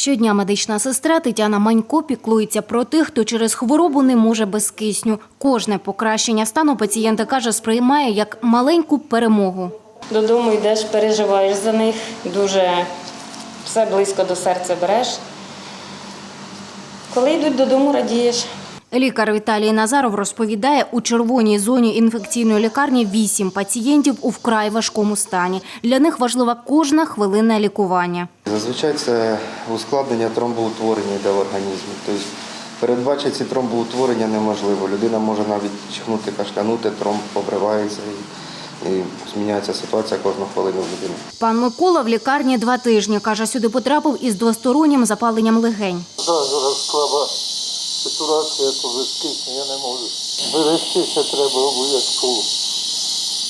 Щодня медична сестра Тетяна Манько піклується про тих, хто через хворобу не може без кисню. Кожне покращення стану пацієнта каже, сприймає як маленьку перемогу. Додому йдеш, переживаєш за них, дуже все близько до серця береш. Коли йдуть додому, радієш. Лікар Віталій Назаров розповідає, у червоній зоні інфекційної лікарні вісім пацієнтів у вкрай важкому стані. Для них важлива кожна хвилина лікування. Зазвичай це ускладнення тромбоутворення йде в організмі. Тобто передбачити ці тромбоутворення неможливо. Людина може навіть чихнути, кашлянути, тромб побривається і, і зміняється ситуація кожну хвилину в людини. Пан Микола в лікарні два тижні. Каже, сюди потрапив із двостороннім запаленням легень. Да, зараз слаба ситуація, то без я не можу. Берегтися треба обов'язково.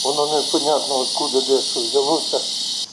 Воно непонятно, откуда де що взялося.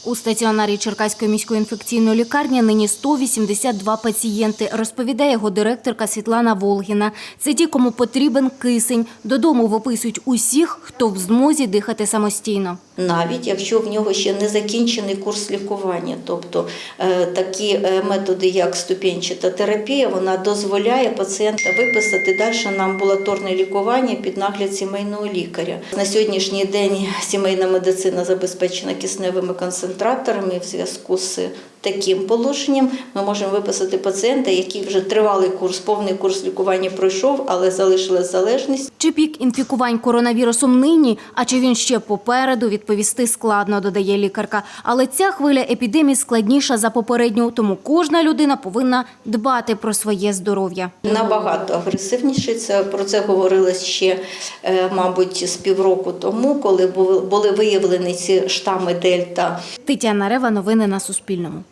У стаціонарі Черкаської міської інфекційної лікарні нині 182 пацієнти, розповідає його директорка Світлана Волгіна. Це ті, кому потрібен кисень. Додому виписують усіх, хто в змозі дихати самостійно. навіть якщо в нього ще не закінчений курс лікування. Тобто е, такі е, методи, як ступенчата терапія, вона дозволяє пацієнта виписати далі на амбулаторне лікування під нагляд сімейного лікаря. На сьогоднішній день сімейна медицина забезпечена кисневими концентраторами. В зв'язку з таким положенням ми можемо виписати пацієнта, який вже тривалий курс, повний курс лікування пройшов, але залишилась залежність. Чи пік інфікувань коронавірусом нині, а чи він ще попереду, відповісти складно, додає лікарка. Але ця хвиля епідемії складніша за попередню, тому кожна людина повинна дбати про своє здоров'я. Набагато агресивніше. Це про це говорилось ще, е, мабуть, з півроку тому, коли були виявлені ці штами Дельта. Тетяна Рева, новини на Суспільному.